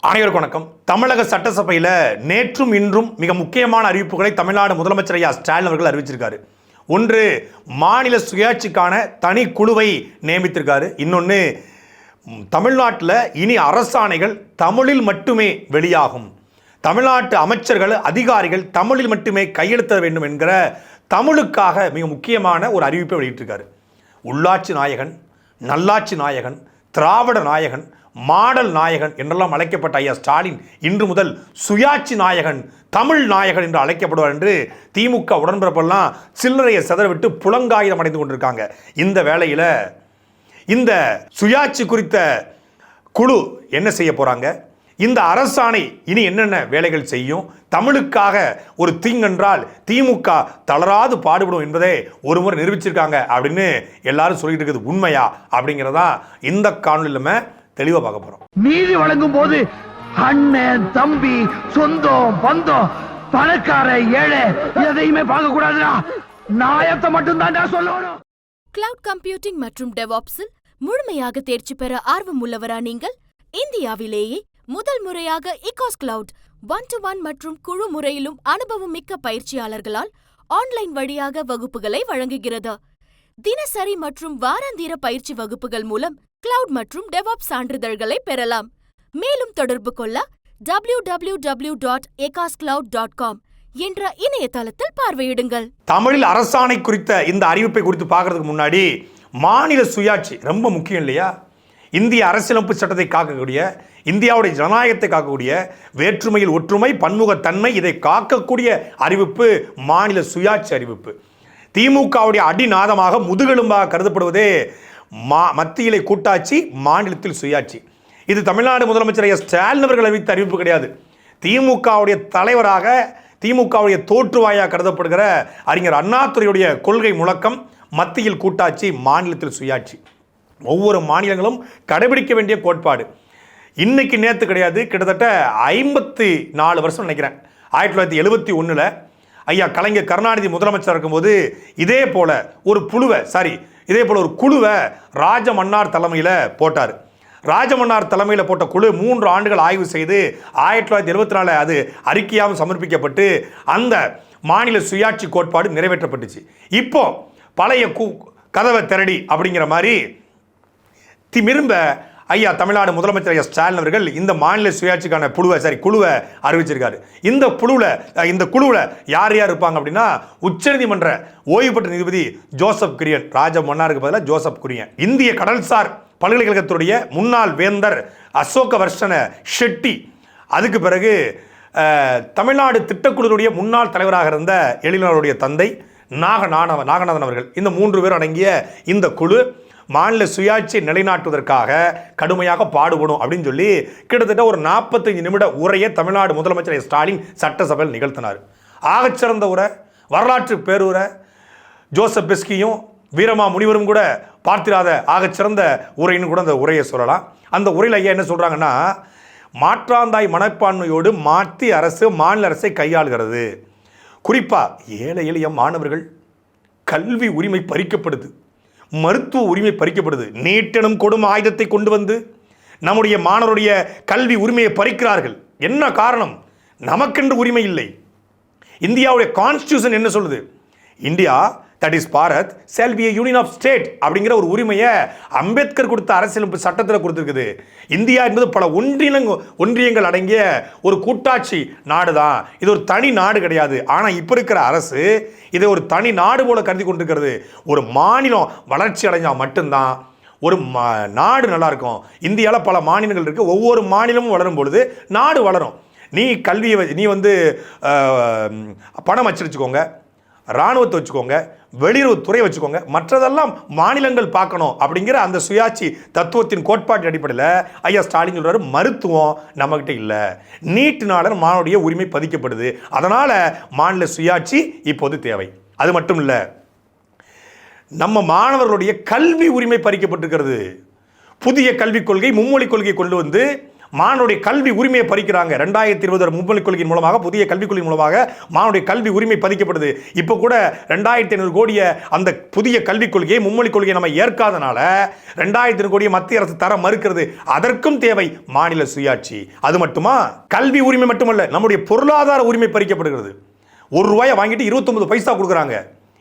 அனைவருக்கும் வணக்கம். தமிழக சட்டசபையில் நேற்றும் இன்றும் மிக முக்கியமான அறிவிப்புகளை தமிழ்நாடு முதலமைச்சர் ஐயா ஸ்டாலின் அவர்கள் அறிவிச்சிருக்காரு. ஒன்று மாநில சுயாட்சிக்கான தனி குழுவை நியமித்திருக்காரு. இன்னொன்று தமிழ்நாட்டில் இனி அரசாணைகள் தமிழில் மட்டுமே வெளியாகும். தமிழ்நாட்டு அமைச்சர்கள் அதிகாரிகள் தமிழில் மட்டுமே கையெழுத்த வேண்டும் என்கிற தமிழுக்காக மிக முக்கியமான ஒரு அறிவிப்பை வெளியிட்டிருக்காரு. உள்ளாட்சி நாயகன் நல்லாட்சி நாயகன் திராவிட நாயகன் மாடல் நாயகன் என்றெல்லாம் அழைக்கப்பட்ட ஐயா ஸ்டாலின் இன்று முதல் சுயாட்சி நாயகன் தமிழ் நாயகன் என்று அழைக்கப்படுவார் என்று திமுக உடன்பிறப்பெல்லாம் சில்லறையை செதறவிட்டு புலங்காயுதம் அடைந்து கொண்டிருக்காங்க. இந்த வேளையில் இந்த சுயாட்சி குறித்த குழு என்ன செய்ய போகிறாங்க இந்த அரசாணை இனி என்னென்ன வேலைகள் செய்யும்? தமிழுக்காக ஒரு தீங்கென்றால் திமுக தளராது பாடுபடும் என்பதை ஒரு முறை நிரூபிச்சிருக்காங்க அப்படின்னு எல்லாரும் சொல்லிட்டு இருக்குது. உண்மையா? அப்படிங்கிறதா இந்த காணொலியில் தெளிவாக பார்க்க போறோம். நீதி வழங்கும் போது அண்ணன் தம்பி சொந்தம் பந்தம் பணக்கார ஏழை எதையுமே பார்க்க கூடாதுடா. நாயத்தை மட்டும் தான்டா சொல்லணும். கிளவுட் கம்ப்யூட்டிங் மற்றும் டெவாப்ஸில் முழுமையாக தேர்ச்சி பெற ஆர்வம் உள்ளவரா நீங்கள்? இந்தியாவிலேயே முதல் முறையாக இகாஸ் கிளவுட் ஒன் டு ஒன் மற்றும் குழு முறையிலும் அனுபவம் மிக்க பயிற்சியாளர்களால் ஆன்லைன் வழியாக வகுப்புகளை வழங்குகிறது. தினசரி மற்றும் வாராந்திர பயிற்சி வகுப்புகள் மூலம் கிளவுட் மற்றும் டெவாப் சான்றிதழ்களை பெறலாம். மேலும் தொடர்பு கொள்ள W W W dot ஏகாஸ் cloud dot com என்ற இணையதளத்தில் பார்வையிடுங்கள். தமிழில் அரசாணை குறித்த இந்த அறிவிப்பை குறித்து பார்க்கறதுக்கு முன்னாடி மாநில சுயாட்சி ரொம்ப முக்கியம் இல்லையா? இந்திய அரசியலமைப்பு சட்டத்தை காக்கக்கூடிய இந்தியாவுடைய ஜனநாயகத்தை காக்கக்கூடிய வேற்றுமையில் ஒற்றுமை பன்முகத்தன்மை இதை காக்கக்கூடிய அறிவிப்பு மாநில சுயாட்சி அறிவிப்பு. திமுகவுடைய அடிநாதமாக முதுகெலும்பாக கருதப்படுவதே மா மத்தியிலே கூட்டாட்சி மாநிலத்தில் சுயாட்சி. இது தமிழ்நாடு முதலமைச்சர் எஸ் ஸ்டாலின் அவர்கள் அறிவித்த அறிவிப்பு கிடையாது. திமுகவுடைய தலைவராக திமுகவுடைய தோற்றுவாயாக கருதப்படுகிற அறிஞர் அண்ணாத்துறையுடைய கொள்கை முழக்கம் மத்தியில் கூட்டாட்சி மாநிலத்தில் சுயாட்சி. ஒவ்வொரு மாநிலங்களும் கடைபிடிக்க வேண்டிய கோட்பாடு. இன்னைக்கு நேற்று கிடையாது கிட்டத்தட்ட ஐம்பத்தி நாலு வருஷம் நினைக்கிறேன். ஆயிரத்தி தொள்ளாயிரத்தி எழுபத்தி ஒன்றில் ஐயா கலைஞர் கருணாநிதி முதலமைச்சர் இருக்கும்போது இதே போல ஒரு புழுவை சாரி இதே போல் ஒரு குழுவை ராஜமன்னார் தலைமையில் போட்டார். ராஜமன்னார் தலைமையில் போட்ட குழு மூன்று ஆண்டுகள் ஆய்வு செய்து ஆயிரத்தி தொள்ளாயிரத்தி எழுபத்தி நாலு அது அறிக்கையாகவும் சமர்ப்பிக்கப்பட்டு அந்த மாநில சுயாட்சி கோட்பாடு நிறைவேற்றப்பட்டுச்சு. இப்போ பழைய கு கதவை திரடி அப்படிங்கிற மாதிரி திமிரும்ப ஐயா தமிழ்நாடு முதலமைச்சர் ஐயா ஸ்டாலின் அவர்கள் இந்த மாநில சுயாட்சிக்கான குழுவை சரி குழுவை அறிவிச்சிருக்காரு. இந்த குழுவில் இந்த குழுவில் யார் யார் இருப்பாங்க அப்படின்னா உச்சநீதிமன்ற ஓய்வு பெற்ற நீதிபதி ஜோசப் குரியன் ராஜ மன்னாருக்கு பதிலாக ஜோசப் குரியன். இந்திய கடல்சார் பல்கலைக்கழகத்துடைய முன்னாள் வேந்தர் அசோக வர்ஷன ஷெட்டி. அதுக்கு பிறகு தமிழ்நாடு திட்டக்குழுவுடைய முன்னாள் தலைவராக இருந்த எழிலருடைய தந்தை நாகநாணவ நாகநாதன் அவர்கள். இந்த மூன்று பேர் அடங்கிய இந்த குழு மாநில சுயாட்சியை நிலைநாட்டுவதற்காக கடுமையாக பாடுபடும் அப்படின்னு சொல்லி கிட்டத்தட்ட ஒரு நாற்பத்தஞ்சு நிமிட உரையை தமிழ்நாடு முதலமைச்சர் ஸ்டாலின் சட்டசபையில் நிகழ்த்தினார். ஆகச்சிறந்த உரை வரலாற்று பேருரை ஜோசப் பெஸ்கியும் வீரமா முனிவரும் கூட பார்த்திராத ஆகச்சிறந்த உரைன்னு கூட அந்த உரையை சொல்லலாம். அந்த உரையில் ஐயா என்ன சொல்கிறாங்கன்னா மாற்றாந்தாய் மனப்பான்மையோடு மாற்றி அரசு மாநில அரசை கையாளுகிறது. குறிப்பாக ஏழை எளிய மாணவர்கள் கல்வி உரிமை பறிக்கப்படுது. மருத்துவ உரிமை பறிக்கப்படுது. நீட்டெனும் கொடும் ஆயுதத்தை கொண்டு வந்து நம்முடைய மாணவருடைய கல்வி உரிமையை பறிக்கிறார்கள். என்ன காரணம்? நமக்கென்று உரிமை இல்லை. இந்தியாவுடைய கான்ஸ்டியூஷன் என்ன சொல்லுது? India that is Bharat shall be union of state அப்படிங்கிற ஒரு உரிமையை அம்பேத்கர் கொடுத்த அரசியலமைப்பு சட்டத்தில் கொடுத்துருக்குது. இந்தியா என்பது பல ஒன்றியங்க ஒன்றியங்கள் அடங்கிய ஒரு கூட்டாட்சி நாடு தான் இது ஒரு தனி நாடு கிடையாது. ஆனால் இப்போ இருக்கிற அரசு இதை ஒரு தனி நாடு போல கருதி கொண்டிருக்கிறது. ஒரு மாநிலம் வளர்ச்சி அடைஞ்சால் மட்டும்தான் ஒரு ம- நாடு நல்லா இருக்கும். இந்தியாவில் பல மாநிலங்கள் இருக்குது ஒவ்வொரு மாநிலமும் வளரும் பொழுது நாடு வளரும். நீ கல்வியை வ- நீ வந்து பணம் வச்சிருச்சுக்கோங்க. இராணுவத்தை வச்சுக்கோங்க வெளியுறவுத்துறை வச்சுக்கோங்க மற்றதெல்லாம் மாநிலங்கள் பார்க்கணும் அப்படிங்கிற அந்த சுயாட்சி தத்துவத்தின் கோட்பாட்டின் அடிப்படையில் ஐயா ஸ்டாலின் சொல்கிறார் மருத்துவம் நம்மக்கிட்ட இல்லை. நீட்டினால மானுடைய உரிமை பதிக்கப்படுது அதனால் மாநில சுயாட்சி இப்போது தேவை. அது மட்டும் இல்லை நம்ம மாணவர்களுடைய கல்வி உரிமை பறிக்கப்பட்டிருக்கிறது. புதிய கல்விக் கொள்கை மும்மொழி கொள்கை கொண்டு வந்து மாணவருடைய கல்வி உரிமையை பறிக்கிறாங்க. ரெண்டாயிரத்தி இருபது மும்மொழி கொள்கையின் மூலமாக புதிய கல்விக் கொள்கையின் மூலமாக மாணவருடைய கல்வி உரிமை பறிக்கப்படுது. இப்போ கூட ரெண்டாயிரத்தி ஐநூறு கோடிய அந்த புதிய கல்விக் கொள்கையை மும்மொழி கொள்கையை நம்ம ஏற்காதனால ரெண்டாயிரத்தி ஐநூறு கோடியை மத்திய அரசு தர மறுக்கிறது. அதற்கும் தேவை மாநில சுயாட்சி. அது மட்டுமா? கல்வி உரிமை மட்டுமல்ல நம்முடைய பொருளாதார உரிமை பறிக்கப்படுகிறது. ஒரு ரூபாயை வாங்கிட்டு இருபத்தொன்பது பைசா கொடுக்குறாங்க.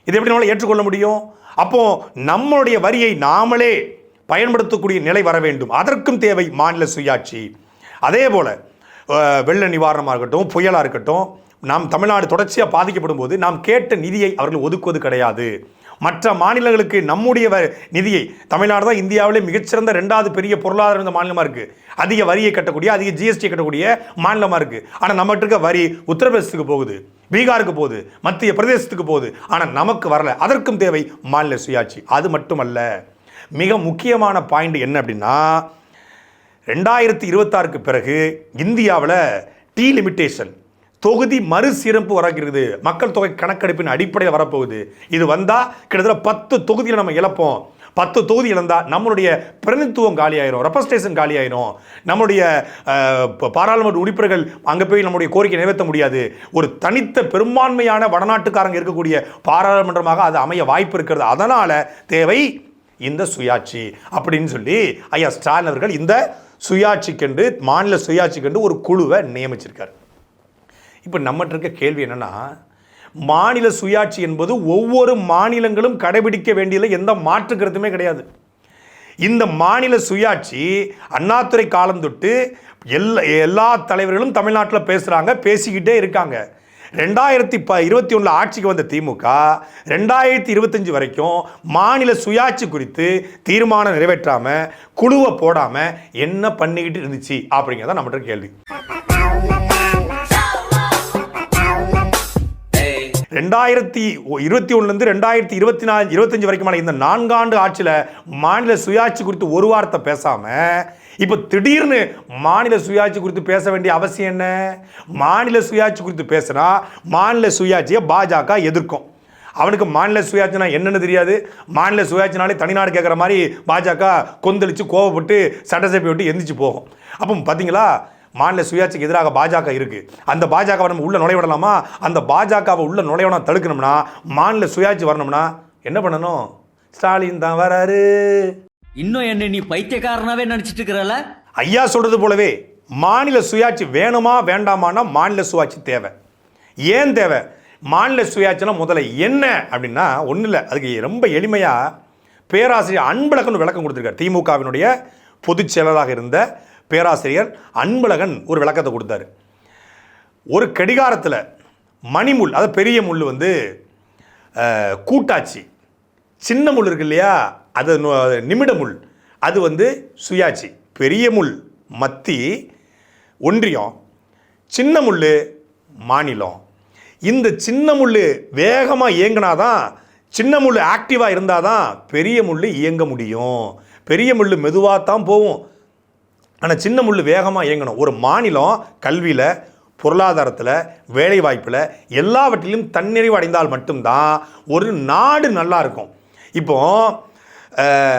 இதை எப்படி நம்மளால ஏற்றுக்கொள்ள முடியும்? அப்போ நம்மளுடைய வரியை நாமளே பயன்படுத்தக்கூடிய நிலை வர வேண்டும். அதற்கும் தேவை மாநில சுயாட்சி. அதே போல் வெள்ள நிவாரணமாக இருக்கட்டும் புயலாக இருக்கட்டும் நாம் தமிழ்நாடு தொடர்ச்சியாக பாதிக்கப்படும் போது நாம் கேட்ட நிதியை அவர்கள் ஒதுக்குவது கிடையாது. மற்ற மாநிலங்களுக்கு நம்முடைய வ- நிதியை தமிழ்நாடு தான் இந்தியாவிலே மிகச்சிறந்த ரெண்டாவது பெரிய பொருளாதார இருந்த மாநிலமாக இருக்குது அதிக வரியை கட்டக்கூடிய அதிக ஜிஎஸ்டி கட்டக்கூடிய மாநிலமாக இருக்குது ஆனால் நம்மகிட்ட இருக்க வரி உத்தரப்பிரதேசத்துக்கு போகுது பீகாருக்கு போகுது மத்திய பிரதேசத்துக்கு போகுது. ஆனால் நமக்கு வரல. அதற்கும் தேவை மாநில சுயாட்சி. அது மட்டுமல்ல. மிக முக்கியமான பாயிண்ட் என்ன அப்படின்னா ரெண்டாயிரத்தி இருபத்தாறுக்கு பிறகு இந்தியாவில் டீ லிமிட்டேஷன் தொகுதி மறுசீரமைப்பு வரக்கிறது மக்கள் தொகை கணக்கெடுப்பின் அடிப்படையில் வரப்போகுது. இது வந்தால் கிட்டத்தட்ட பத்து தொகுதியில் நம்ம இழப்போம். பத்து தொகுதி இழந்தால் நம்மளுடைய பிரதிநிதித்துவம் காலியாயிரும் ரெப்ரஸன்டேஷன் காலியாயிரும். நம்மளுடைய பாராளுமன்ற உறுப்பினர்கள் அங்கே போய் நம்முடைய கோரிக்கை நிறைவேற்ற முடியாது. ஒரு தனித்த பெரும்பான்மையான வடநாட்டுக்காரங்க இருக்கக்கூடிய பாராளுமன்றமாக அது அமைய வாய்ப்பு இருக்கிறது. அதனால் தேவை இந்த சுயாட்சி அப்படின்னு சொல்லி ஐயா ஸ்டாலின் அவர்கள் இந்த சுயாட்சிக்கென்று மாநில சுயாட்சிக்கென்று ஒரு குழுவை நியமிச்சிருக்கார். இப்போ நம்மகிட்ட இருக்க கேள்வி என்னென்னா மாநில சுயாட்சி என்பது ஒவ்வொரு மாநிலங்களும் கடைபிடிக்க வேண்டியதில் எந்த மாற்று கருத்துமே கிடையாது. இந்த மாநில சுயாட்சி அண்ணாதுரை காலம் தொட்டு எல்லா எல்லா தலைவர்களும் தமிழ்நாட்டில் பேசுகிறாங்க பேசிக்கிட்டே இருக்காங்க. ரெண்டாயிரத்தி ப இருபத்தி ஒன்றில் ஆட்சிக்கு வந்த திமுக ரெண்டாயிரத்தி இருபத்தஞ்சி வரைக்கும் மாநில சுயாட்சி குறித்து தீர்மானம் நிறைவேற்றாமல் குழுவை போடாமல் என்ன பண்ணிக்கிட்டு இருந்துச்சு அப்படிங்கிறத நம்மகிட்ட கேள்வி. ரெண்டாயிரத்தி இருபத்தி ஒன்றுலேருந்து ரெண்டாயிரத்தி இருபத்தி நாலு இருபத்தஞ்சி வரைக்குமான இந்த நான்காண்டு ஆட்சியில் மாநில சுயாட்சி குறித்து ஒரு வார்த்தை பேசாமல் இப்போ திடீர்னு மாநில சுயாட்சி குறித்து பேச வேண்டிய அவசியம் என்ன? மாநில சுயாட்சி குறித்து பேசுனா மாநில சுயாட்சியை பாஜக எதிர்க்கும். அவனுக்கு மாநில சுயாட்சினா என்னன்னு தெரியாது. மாநில சுயாட்சினாலே தனிநாடு கேட்குற மாதிரி பாஜக கொந்தளிச்சு கோவப்பட்டு சட்டசபை விட்டு எந்திரிச்சு போகும். அப்போ பார்த்தீங்களா மாநில சுயாட்சிக்கு எதிராக பாஜக இருக்கு. அந்த பாஜகவை நம்ம உள்ள நுழைய விடலாமா? அந்த பாஜகவை உள்ள நுழையவனா தடுக்கணும்னா மாநில சுயாட்சி வரணும்னா என்ன பண்ணணும்? ஸ்டாலின் தான் வராரு. இன்னும் என்ன நீ பைத்தியக்காரனாவே நினைச்சிட்டு இருக்கிறல ஐயா சொல்றது போலவே மாநில சுயாட்சி வேணுமா வேண்டாமான்னா மாநில சுயாட்சி தேவை. ஏன் தேவை? மாநில சுயாட்சினா முதல்ல என்ன அப்படின்னா ஒன்றும் இல்லை. அதுக்கு ரொம்ப எளிமையாக பேராசிரியர் அன்பழகன் விளக்கம் கொடுத்துருக்கார். திமுகவினுடைய பொதுச் செயலராக இருந்த பேராசிரியர் அன்பழகன் ஒரு விளக்கத்தை கொடுத்தாரு. ஒரு கடிகாரத்தில் மணிமுள் அதாவது பெரிய முள் வந்து கூட்டாட்சி சின்ன முள் இருக்கு இல்லையா? அது நு- நிமிட முள். அது வந்து சுயாட்சி. பெரிய முள் மத்தி ஒன்றியம். சின்ன முள் மாநிலம். இந்த சின்ன முள் வேகமாக இயங்கினாதான் சின்ன முள் ஆக்டிவாக இருந்தால் தான் பெரிய முள் இயங்க முடியும். பெரிய முள் மெதுவாக தான் போகும் ஆனால் சின்ன முள் வேகமாக இயங்கணும். ஒரு மாநிலம் கல்வியில் பொருளாதாரத்தில் வேலைவாய்ப்பில் எல்லாவற்றிலும் தன்னிறைவு அடைந்தால் மட்டும்தான் ஒரு நாடு நல்லா இருக்கும். இப்போது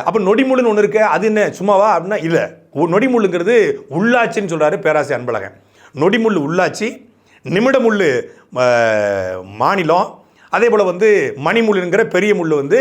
அப்போ நொடிமுள்ளுன்னு ஒன்று இருக்கு. அது என்ன? சும்மாவா? அப்படின்னா இல்லை. நொடிமுள்ளுங்கிறது உள்ளாட்சின்னு சொல்கிறாரு பேராசி அன்பழகன். நொடிமுள் உள்ளாட்சி நிமிடமுள் மாநிலம் அதே போல் வந்து மணிமுள்ளுங்கிற பெரிய முள் வந்து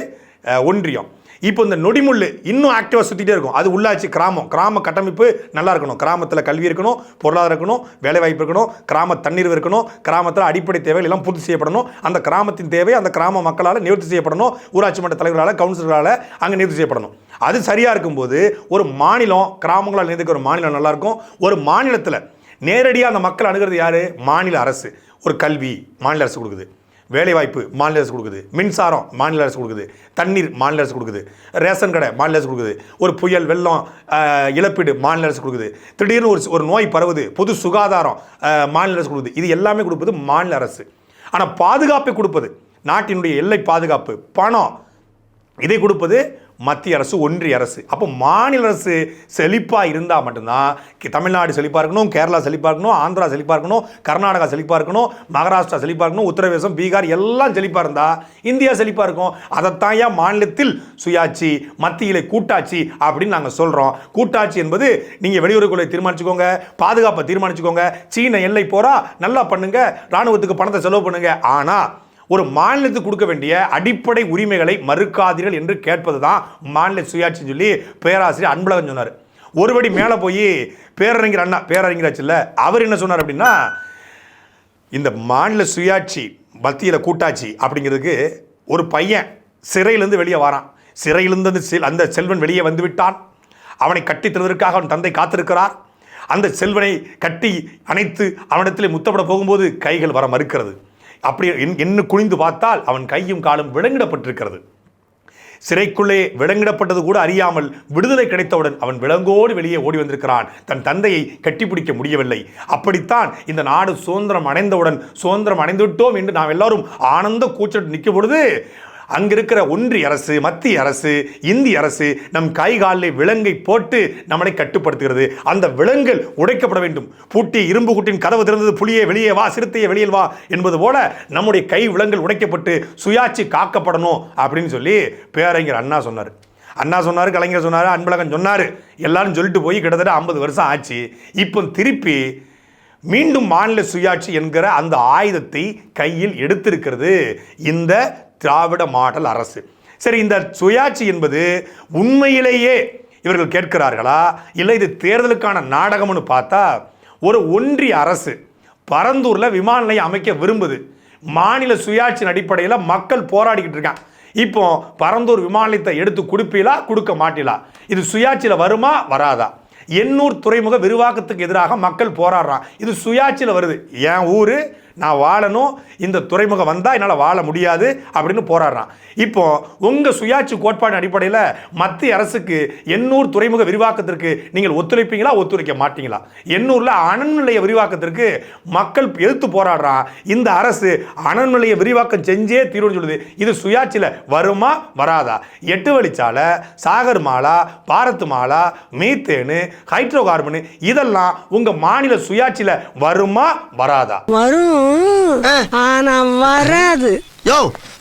ஒன்றியம். இப்போ இந்த நொடிமுள் இன்னும் ஆக்டிவாக சுற்றிட்டே இருக்கும். அது உள்ளாட்சி கிராமம். கிராம கட்டமைப்பு நல்லா இருக்கணும். கிராமத்தில் கல்வி இருக்கணும் பொருளாதாரம் இருக்கணும் வேலைவாய்ப்பு இருக்கணும் கிராம தண்ணீர் இருக்கணும் கிராமத்தில் அடிப்படை தேவைகள் எல்லாம் பூர்த்தி செய்யப்படணும். அந்த கிராமத்தின் தேவை அந்த கிராம மக்களால் நிவர்த்தி செய்யப்படணும். ஊராட்சி மன்ற தலைவர்களால் கவுன்சிலர்களால் அங்கே நிவர்த்தி செய்யப்படணும். அது சரியாக இருக்கும்போது ஒரு மாநிலம் கிராமங்களால் நிர்ணயிக்க ஒரு மாநிலம் நல்லாயிருக்கும் ஒரு மாநிலத்தில் நேரடியாக அந்த மக்கள் அணுகிறது யார்? மாநில அரசு. ஒரு கல்வி மாநில அரசு கொடுக்குது. வேலைவாய்ப்பு மாநில அரசு கொடுக்குது. மின்சாரம் மாநில அரசு கொடுக்குது. தண்ணீர் மாநில அரசு கொடுக்குது. ரேஷன் கடை மாநில அரசு கொடுக்குது. ஒரு புயல் வெள்ளம் இழப்பீடு மாநில அரசு கொடுக்குது. திடீர்னு ஒரு ஒரு நோய் பரவுது. பொது சுகாதாரம் மாநில அரசு கொடுக்குது. இது எல்லாமே கொடுப்பது மாநில அரசு. ஆனால் பாதுகாப்பை கொடுப்பது நாட்டினுடைய எல்லை பாதுகாப்பு. பணம் இதை கொடுப்பது மத்திய அரசு ஒன்றிய அரசு. அப்போ மாநில அரசு செழிப்பாக இருந்தால் மட்டும்தான் தமிழ்நாடு செழிப்பாக இருக்கணும் கேரளா செழிப்பாக இருக்கணும் ஆந்திரா செழிப்பாக இருக்கணும் கர்நாடகா செழிப்பாக இருக்கணும் மகாராஷ்டிரா செழிப்பாக இருக்கணும் உத்தரப்பிரதேசம் பீகார் எல்லாம் செழிப்பாக இருந்தால் இந்தியா செழிப்பாக இருக்கும். அதைத்தான் ஏன் மாநிலத்தில் சுயாட்சி மத்தியிலே கூட்டாட்சி அப்படின்னு நாங்கள் சொல்கிறோம் கூட்டாட்சி என்பது நீங்கள் வெளியுறவு கொள்கை தீர்மானிச்சுக்கோங்க பாதுகாப்பை தீர்மானிச்சுக்கோங்க சீன எல்லை போகிறா நல்லா பண்ணுங்கள் ராணுவத்துக்கு பணத்தை செலவு பண்ணுங்கள் ஆனால் ஒரு மாநிலத்துக்கு கொடுக்க வேண்டிய அடிப்படை உரிமைகளை மறுக்காதீர்கள் என்று கேட்பது தான் மாநில சுயாட்சின்னு சொல்லி பேராசிரியர் அன்பழகன் சொன்னார். ஒருபடி மேலே போய் பேரறிஞர் அண்ணா பேரறிஞராச்சுல்ல அவர் என்ன சொன்னார் அப்படின்னா இந்த மாநில சுயாட்சி மத்தியில் கூட்டாட்சி அப்படிங்கிறதுக்கு ஒரு பையன் சிறையிலேருந்து வெளியே வரான். சிறையிலிருந்து அந்த செல் அந்த செல்வன் வெளியே வந்து விட்டான். அவனை கட்டி தருவதற்காக அவன் தந்தை காத்திருக்கிறார். அந்த செல்வனை கட்டி அணைத்து அவனிடத்தில் முத்தப்பட போகும்போது கைகள் வர மறுக்கிறது. அப்படி என்- என்ன குனிந்து பார்த்தால் அவன் கையும் காலும் விலங்கிடப்பட்டிருக்கிறது சிறைக்குள்ளே விலங்கிடப்பட்டது கூட அறியாமல் விடுதலை கிடைத்தவுடன் அவன் விலங்கோடு வெளியே ஓடி வந்திருக்கிறான். தன் தந்தையை கட்டிப்பிடிக்க முடியவில்லை. அப்படித்தான் இந்த நாடு சுதந்திரம் அடைந்தவுடன் சுதந்திரம் அடைந்துவிட்டோம் என்று நாம் எல்லாரும் ஆனந்த கூச்சல் நிற்கும் பொழுது அங்கிருக்கிற ஒன்றிய அரசு மத்திய அரசு இந்திய அரசு நம் கை காலில் விலங்கை போட்டு நம்மளை கட்டுப்படுத்துகிறது. அந்த விலங்குகள் உடைக்கப்பட வேண்டும். பூட்டி இரும்பு குட்டின் கதவு திறந்தது புலியே வெளியே வா சிறுத்தையே வெளியில் வா என்பது போல நம்முடைய கை விலங்குகள் உடைக்கப்பட்டு சுயாட்சி காக்கப்படணும் அப்படின்னு சொல்லி பேரறிஞர் அண்ணா சொன்னார். அண்ணா சொன்னார் கலைஞர் சொன்னார் அன்பழகன் சொன்னார். எல்லாரும் சொல்லிட்டு போய் கிட்டத்தட்ட ஐம்பது வருஷம் ஆச்சு. இப்போ திருப்பி மீண்டும் மாநில சுயாட்சி என்கிற அந்த ஆயுதத்தை கையில் எடுத்திருக்கிறது. இந்த திராவிட மாடல் அரசு. சரி இந்த சுயாட்சி என்பது உண்மையிலேயே இவர்கள் கேட்கிறார்களா? இல்லை இது தேர்தலுக்கான நாடகம்னு பார்த்தா ஒரு ஒன்றிய அரசு பரந்தூரில் விமான நிலையம் அமைக்க விரும்புது. மாநில சுயாட்சியின் அடிப்படையில் மக்கள் போராடிக்கிட்டு இருக்காங்க. இப்போ பரந்தூர் விமான நிலையத்தை எடுத்து கொடுப்பீலா கொடுக்க மாட்டீங்களா இது சுயாட்சியில் வருமா வராதா? எண்ணூர் துறைமுக விரிவாக்கத்துக்கு எதிராக மக்கள் போராடுறான் இது சுயாட்சியில் வருது. என் ஊர் நான் வாழணும் இந்த துறைமுகம் வந்தால் என்னால் வாழ முடியாது அப்படின்னு போராடுறான். இப்போ உங்கள் சுயாட்சி கோட்பாடு அடிப்படையில் மத்திய அரசுக்கு எண்ணூர் துறைமுக விரிவாக்கத்திற்கு நீங்கள் ஒத்துழைப்பீங்களா ஒத்துழைக்க மாட்டீங்களா? எண்ணூரில் அனல் விரிவாக்கத்திற்கு மக்கள் எதிர்த்து போராடுறான் இந்த அரசு அனல் விரிவாக்கம் செஞ்சே தீர்வுன்னு சொல்லுது. இது சுயாட்சியில் வருமா வராதா? எட்டு வழிச்சாலை Sagarmala Bharatmala methane hydrocarbon இதெல்லாம் உங்கள் மாநில சுயாட்சியில் வருமா வராதா? வரும். ஆனா வராது. யோ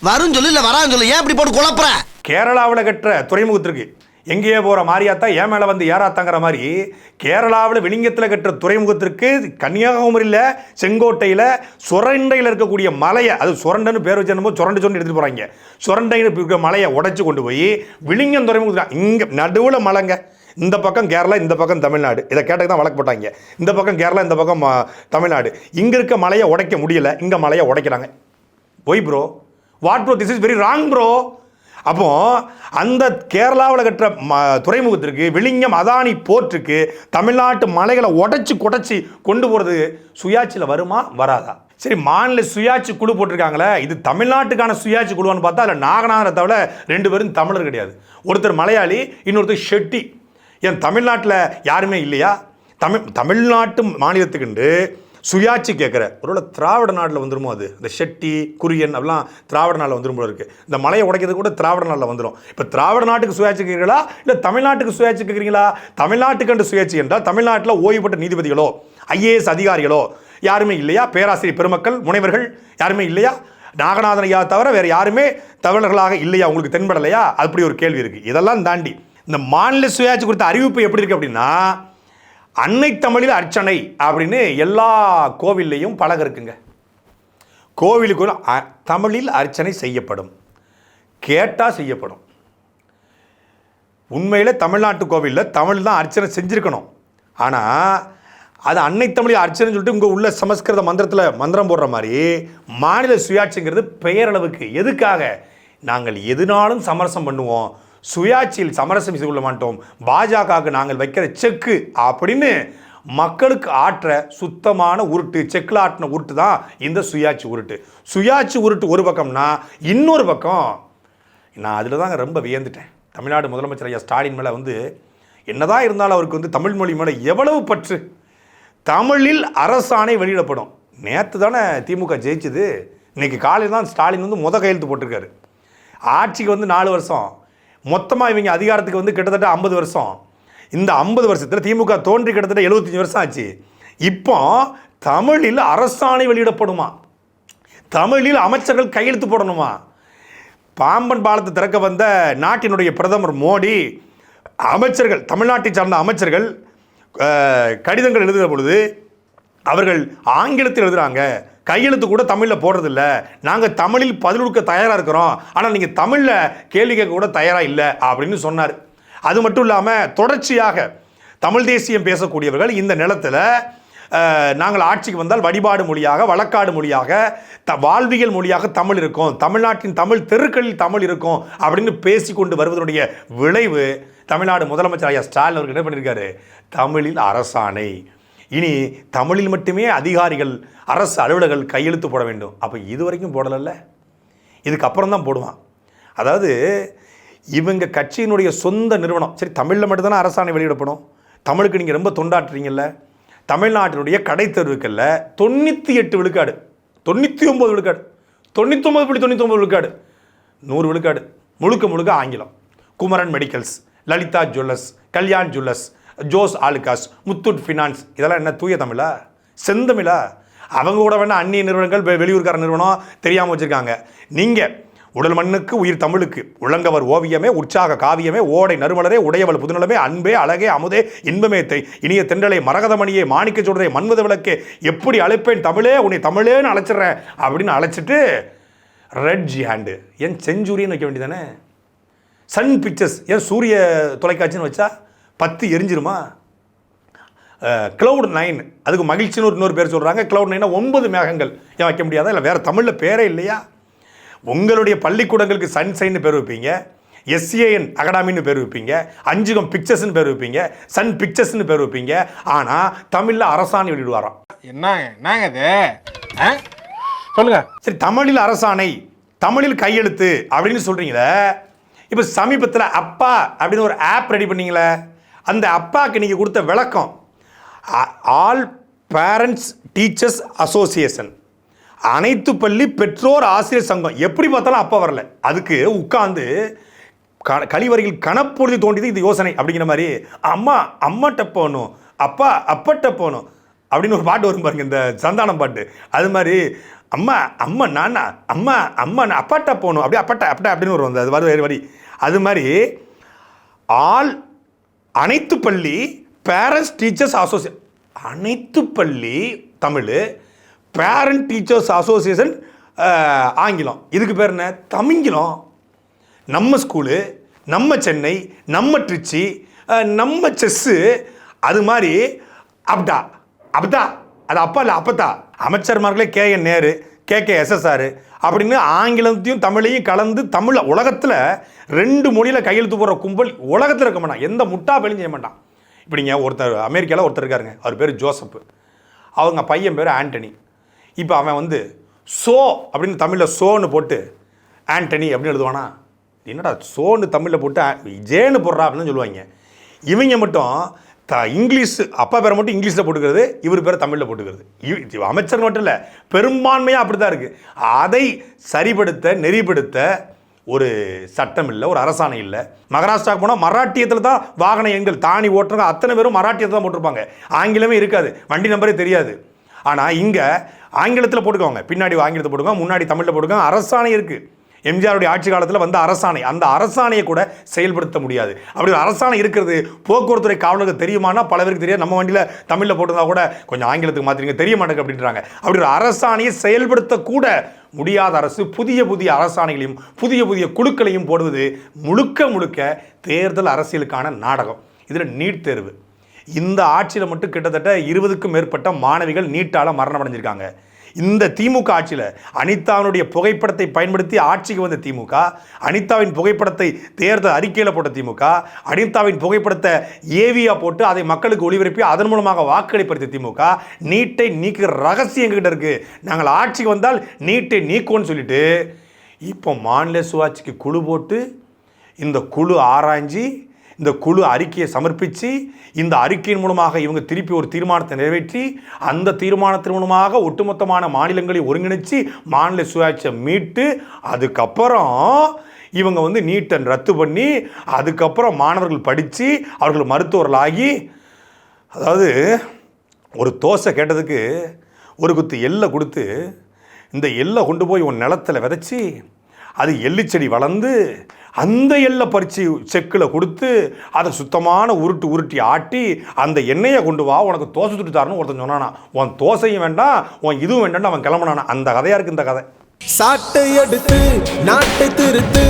வரும் சொல்லு இல்ல வரான்னு சொல்லு. ஏன் இப்படி போட்டு குழப்புற? கேரளாவில் கட்டுற துறைமுகத்திற்கு. எங்கேயோ போகிற மாரியாத்தா ஏன் மேலே வந்து ஏறாத்தாங்கிற மாதிரி. கேரளாவில் விளிங்கத்தில் கட்டுற துறைமுகத்திற்கு கன்னியாகுமரியில் செங்கோட்டையில் சுரண்டையில் இருக்கக்கூடிய மலையை அது சுரண்டைன்னு பேர் வச்சு என்னமோ சுரண்டு சொல்லி எடுத்துகிட்டு போகிறாங்க சுரண்டையில் இருக்கிற மலையை உடைச்சு கொண்டு போய் விளிங்கம் துறைமுகத்தில் இங்கே நடுவில் மலைங்க. இந்த பக்கம் கேரளா இந்த பக்கம் தமிழ்நாடு. இதை கேட்டது தான் வழக்கு போட்டாங்க. இந்த பக்கம் கேரளா இந்த பக்கம் தமிழ்நாடு. இங்கே இருக்க மலையை உடைக்க முடியல. இங்கே மலையை உடைக்கிறாங்க. Why bro what bro this is very wrong bro அப்போ அந்த கேரளாவில் கட்டுற ம துறைமுகத்திற்கு விளிங்கம் அதானி போர்ட்டுக்கு தமிழ்நாட்டு மலைகளை உடச்சி குடைச்சி கொண்டு போகிறது சுயாட்சியில் வருமா? வராதா? சரி மாநில சுயாட்சி குழு போட்டிருக்காங்களே இது தமிழ்நாட்டுக்கான சுயாட்சி குழுவான்னு பார்த்தா அதில் நாகநாதனை தவிர ரெண்டு பேரும் தமிழர் கிடையாது. ஒருத்தர் மலையாளி இன்னொருத்தர் ஷெட்டி. ஏன் தமிழ்நாட்டில் யாருமே இல்லையா? தமிழ் தமிழ்நாட்டு மாநிலத்துக்குண்டு சுயாட்சி கேட்குற ஒருவேளை திராவிட நாட்டில் வந்துருமோ அது? இந்த ஷெட்டி குரியன் அப்படிலாம் திராவிட நாளில் வந்துரும் போல இருக்குது இந்த மலையை உடைக்கிறது கூட திராவிட நாளில் வந்துடும் இப்போ திராவிட நாட்டுக்கு சுயாட்சி கேட்குறீங்களா இல்லை தமிழ்நாட்டுக்கு சுயாட்சி கேட்குறீங்களா தமிழ்நாட்டுக்கு சுயாட்சி என்றால் தமிழ்நாட்டில் ஓய்வுபட்ட நீதிபதிகளோ ஐஏஎஸ் அதிகாரிகளோ யாருமே இல்லையா? பேராசிரியர் பெருமக்கள் முனைவர்கள் யாருமே இல்லையா? நாகநாதன் ஐயா தவிர வேறு யாருமே தமிழர்களாக இல்லையா? உங்களுக்கு தென்படலையா? அப்படி ஒரு கேள்வி இருக்குது இதெல்லாம் தாண்டி இந்த மாநில சுயாட்சி குறித்த அறிவிப்பு எப்படி இருக்குது அப்படின்னா அன்னை தமிழில் அர்ச்சனை அப்படின்னு எல்லா கோவில்லையும் பழக இருக்குங்க. கோவிலுக்கு அ- தமிழில் அர்ச்சனை செய்யப்படும். கேட்டால் செய்யப்படும். உண்மையில் தமிழ்நாட்டு கோவிலில் தமிழ் தான் அர்ச்சனை செஞ்சுருக்கணும். ஆனால் அது அன்னை தமிழ் அர்ச்சனைன்னு சொல்லிட்டு உங்கள் உள்ள சமஸ்கிருத மந்திரத்தில் மந்திரம் போடுற மாதிரி மாநில சுயாட்சிங்கிறது பெயரளவுக்கு. எதுக்காக? நாங்கள் எதுனாலும் சமரசம் பண்ணுவோம். சுயாட்சியில் சமரசம் செய்து கொள்ள மாட்டோம். பாஜகவுக்கு நாங்கள் வைக்கிற செக்கு அப்படின்னு மக்களுக்கு ஆற்ற சுத்தமான உருட்டு செக்கில் ஆட்டின உருட்டு தான் இந்த சுயாட்சி உருட்டு. சுயாட்சி உருட்டு ஒரு பக்கம்னா இன்னொரு பக்கம் நான் அதில் தாங்க ரொம்ப வியந்துட்டேன். தமிழ்நாடு முதலமைச்சர் ஐயா ஸ்டாலின் மேலே வந்து என்னதான் இருந்தாலும் அவருக்கு வந்து தமிழ் மொழி மேலே எவ்வளவு பற்று. தமிழில் அரசாணை வெளியிடப்படும். நேற்று தானே திமுக ஜெயிச்சது. இன்னைக்கு காலையில் தான் ஸ்டாலின் வந்து முத கையெழுத்து போட்டிருக்காரு. ஆட்சிக்கு வந்து நாலு வருஷம். மொத்தமாக இவங்க அதிகாரத்துக்கு வந்து கிட்டத்தட்ட ஐம்பது வருஷம். இந்த ஐம்பது வருஷத்தில் திமுக தோன்றி கிட்டத்தட்ட 75 வருஷம் ஆச்சு. இப்போ தமிழில் அரசாணை வெளியிடப்படுமா? தமிழில் அமைச்சர்கள் கையெழுத்து போடணுமா? பாம்பன் பாலத்தை திறக்க வந்த நாட்டினுடைய பிரதமர் மோடி அமைச்சர்கள் தமிழ்நாட்டை சார்ந்த அமைச்சர்கள் கடிதங்கள் எழுதுகிற பொழுது அவர்கள் ஆங்கிலத்தில் எழுதுகிறாங்க கையெழுத்து கூட தமிழில் போடுறதில்ல. நாங்கள் தமிழில் பதில் கொடுக்க தயாராக இருக்கிறோம். ஆனால் நீங்கள் தமிழில் கேள்வி கேட்க கூட தயாராக இல்லை அப்படின்னு சொன்னார். அது மட்டும் இல்லாமல் தொடர்ச்சியாக தமிழ் தேசியம் பேசக்கூடியவர்கள் இந்த நிலத்தில் நாங்கள் ஆட்சிக்கு வந்தால் வழிபாடு மொழியாக வழக்காடு மொழியாக த வாழ்வியல் மொழியாக தமிழ் இருக்கும். தமிழ்நாட்டின் தமிழ் தெருக்களில் தமிழ் இருக்கும் அப்படின்னு பேசிக்கொண்டு வருவதனுடைய விளைவு தமிழ்நாடு முதலமைச்சர் ஐயா ஸ்டாலின் அவர்கள் என்ன பண்ணியிருக்காரு? தமிழில் அரசாணை. இனி தமிழில் மட்டுமே அதிகாரிகள் அரசு அலுவலர்கள் கையெழுத்து போட வேண்டும். அப்போ இது வரைக்கும் போடலைல்ல இதுக்கப்புறம் தான் போடுவான். அதாவது இவங்க கட்சியினுடைய சொந்த நிறுவனம் சரி தமிழில் மட்டும்தானே அரசாணை வெளியிடப்படும். தமிழுக்கு நீங்கள் ரொம்ப தொண்டாற்றுறீங்கல்ல. தமிழ்நாட்டினுடைய கடைத்தெருவுக்கல்ல தொண்ணூற்றி எட்டு விழுக்காடு தொண்ணூற்றி ஒம்பது விழுக்காடு தொண்ணூத்தொம்பது புள்ளி தொண்ணூத்தொம்பது விழுக்காடு நூறு விழுக்காடு முழுக்க முழுக்க ஆங்கிலம். Kumaran medicals Lalitha jewellers Kalyan jewellers Jos Alukkas Muthoot finance. இதெல்லாம் என்ன தூய தமிழா? செந்தமிழா அவங்க கூட வேணால் அந்நிய நிறுவனங்கள் வெ- வெளியூர்கார நிறுவனம் தெரியாமல் வச்சுருக்காங்க. நீங்கள் உடல் மண்ணுக்கு உயிர் தமிழுக்கு உழங்கவர் ஓவியமே உற்சாக காவியமே ஓடை நறுமலரே உடையவள் புதுநிலமே அன்பே அழகே அமுதே இன்பமே தை இனிய தென்றலை மரகதமணியே மாணிக்க சொல்றே மன்மத விளக்கே எப்படி அழைப்பேன் தமிழே உன்னை தமிழேன்னு அழைச்சிடுறேன் அப்படின்னு அழைச்சிட்டு ரெட் ஜிஹாண்டு ஏன் செஞ்சுரின்னு வைக்க வேண்டியதானே? சன் பிக்சர்ஸ் ஏன் சூரிய தொலைக்காட்சின்னு வச்சா? பத்து எரிஞ்சிருமா? க்ளவுட் நைன் அதுக்கு மகிழ்ச்சின்னு ஒரு இன்னொரு பேர் சொல்கிறாங்க க்ளவுட் நைனா ஒன்பது மேகங்கள். ஏன் வைக்க முடியாதா? இல்லை வேறு தமிழில் பேரே இல்லையா? உங்களுடைய பள்ளிக்கூடங்களுக்கு சன்சைன்னு பேர் வைப்பீங்க. எஸ்ஏஎன் அகாடமின்னு பேர் வைப்பீங்க. அஞ்சுகம் பிக்சர்ஸ்னு பேர் வைப்பீங்க. சன் பிக்சர்ஸ்னு பேர் வைப்பீங்க. ஆனால் தமிழில் அரசாணை வெளியிடுவாராம். என்னங்க? என்னங்க ஆ? சொல்லுங்க. சரி தமிழில் அரசாணை தமிழில் கையெழுத்து அப்படின்னு சொல்கிறீங்களே இப்போ சமீபத்தில் அப்பா அப்படின்னு ஒரு ஆப் ரெடி பண்ணீங்களே அந்த அப்பாக்கு நீங்கள் கொடுத்த விளக்கம் ஆல் பேரண்ட்ஸ் டீச்சர்ஸ் அசோசியேஷன் அனைத்து பள்ளி பெற்றோர் ஆசிரியர் சங்கம். எப்படி பார்த்தாலும் அப்பா வரல. அதுக்கு உட்காந்து க கழிவறையில் கணப்பொழுது தோண்டியது இது யோசனை அப்படிங்கிற மாதிரி அம்மா அம்மாட்ட போகணும். அப்பா அப்பட்ட போகணும். அப்படின்னு ஒரு பாட்டு வரும் பாருங்க இந்த சந்தானம் பாட்டு. அது மாதிரி அம்மா அம்மா நானா? அம்மா அம்மா நான் அப்பாட்ட போகணும். அப்படியே அப்பாட்ட அப்பட்ட அப்படின்னு ஒரு வந்து அது மாதிரி வரி. அது மாதிரி ஆல் அனைத்து பள்ளி பேரண்ட்ஸ் டீச்சர்ஸ் அசோசியேஷன் அனைத்து பள்ளி தமிழ் பேரண்ட் டீச்சர்ஸ் அசோசியேஷன் ஆங்கிலம். இதுக்கு பேர் என்ன? தமிங்கிலம். நம்ம ஸ்கூலு நம்ம சென்னை நம்ம ட்ரிச்சி நம்ம செஸ்ஸு அது மாதிரி அப்டா அப்தா அது அப்பா இல்லை அப்பத்தா. அமைச்சர்மார்களே K. N. Nehru K. K. SSR அப்படின்னு ஆங்கிலத்தையும் தமிழையும் கலந்து தமிழ் உலகத்தில் ரெண்டு மொழியில் கையெழுத்து போடுற கும்பல் உலகத்தில் இருக்க மாட்டான். எந்த முட்டா பயிலும் செய்ய மாட்டான். இப்படிங்க ஒருத்தர் அமெரிக்காவில் ஒருத்தர் இருக்காருங்க. அவர் பேர் ஜோசப். அவங்க பையன் பேர் ஆண்டனி. இப்போ அவன் வந்து சோ அப்படின்னு தமிழில் சோன்னு போட்டு ஆண்டனி அப்படின்னு எழுதுவானா? என்னடா சோன்னு தமிழில் போட்டு ஜேன்னு போடுறா அப்படின்னு சொல்லுவாங்க. இவங்க மட்டும் த இங்கிலீஷ் அப்பா பேரை மட்டும் இங்கிலீஷில் போட்டுக்கிறது இவர் பேரை தமிழில் போட்டுக்கிறது. இவ் அமைச்சர் மட்டும் இல்லை பெரும்பான்மையாக அப்படி தான் இருக்குது அதை சரிப்படுத்த நெறிப்படுத்த ஒரு சட்டம் இல்லை ஒரு அரசாணை இல்லை. மகாராஷ்டிரா போனால் மராட்டியத்தில் தான் வாகன எண்கள் தானி ஓட்டுறவங்க அத்தனை பேரும் மராட்டியத்தில் தான் போட்டிருப்பாங்க. ஆங்கிலமே இருக்காது வண்டி நம்பரே தெரியாது. ஆனால் இங்கே ஆங்கிலத்தில் போட்டுக்கோங்க பின்னாடி ஆங்கிலத்தை போட்டுக்கோங்க முன்னாடி தமிழில் போட்டுக்கோங்க அரசாணை இருக்குது எம்ஜிஆருடைய ஆட்சி காலத்தில் வந்த அரசாணை. அந்த அரசாணையை கூட செயல்படுத்த முடியாது. அப்படி ஒரு அரசாணை இருக்கிறது போக்குவரத்துறை காவலருக்கு தெரியுமானா? பல பேருக்கு தெரியாது. நம்ம வண்டியில் தமிழில் போட்டிருந்தா கூட கொஞ்சம் ஆங்கிலத்துக்கு மாற்றிங்க தெரிய மாட்டேங்க அப்படின்றாங்க. அப்படி ஒரு அரசாணையை செயல்படுத்தக்கூட முடியாத அரசு புதிய புதிய அரசாணைகளையும் புதிய புதிய குழுக்களையும் போடுவது முழுக்க முழுக்க தேர்தல் அரசியலுக்கான நாடகம். இதில் நீட் தேர்வு. இந்த ஆட்சியில் மட்டும் கிட்டத்தட்ட இருபதுக்கும் மேற்பட்ட மாணவிகள் நீட்டால் மரணம் அடைஞ்சிருக்காங்க. இந்த திமுக ஆட்சியில் அனிதாவினுடைய புகைப்படத்தை பயன்படுத்தி ஆட்சிக்கு வந்த திமுக அனிதாவின் புகைப்படத்தை தேர்தல் அறிக்கையில் போட்ட திமுக அனிதாவின் புகைப்படத்தை ஏவியா போட்டு அதை மக்களுக்கு ஒளிபரப்பி அதன் மூலமாக வாக்களிப்படுத்திய திமுக. நீட்டை நீக்கிற ரகசியம் எங்ககிட்ட இருக்கு. நாங்கள் ஆட்சிக்கு வந்தால் நீட்டை நீக்குவோன்னு சொல்லிட்டு இப்போ மாநில சுயாட்சிக்கு குழு போட்டு இந்த குழு ஆராய்ஞ்சி இந்த குழு அறிக்கையை சமர்ப்பித்து இந்த அறிக்கையின் மூலமாக இவங்க திருப்பி ஒரு தீர்மானத்தை நிறைவேற்றி அந்த தீர்மானத்தின் மூலமாக ஒட்டுமொத்தமான மாநிலங்களை ஒருங்கிணைச்சு மாநில சுயாட்சியை மீட்டு அதுக்கப்புறம் இவங்க வந்து நீட்டை ரத்து பண்ணி அதுக்கப்புறம் மாணவர்கள் படித்து அவர்கள் மருத்துவர்களாகி அதாவது ஒரு தோசை கேட்டதுக்கு ஒரு குத்து எள்ளை கொடுத்து இந்த எள்ளை கொண்டு போய் உன் நிலத்துல விதைச்சி அது எள்ளிச்செடி வளர்ந்து அந்த எல்லை பறித்து செக்கில் கொடுத்து அதை சுத்தமான உருட்டு உருட்டி ஆட்டி அந்த எண்ணெயை கொண்டு வா உனக்கு தோசை சுட்டு தரணும் ஒருத்தன் சொன்னானா உன் தோசையும் வேண்டாம் உன் இதுவும் வேண்டாம்னு அவன் கிளம்பினானா? அந்த கதையாக இருக்குது இந்த கதை. சாட்டை எடுத்து நாட்டை திருத்து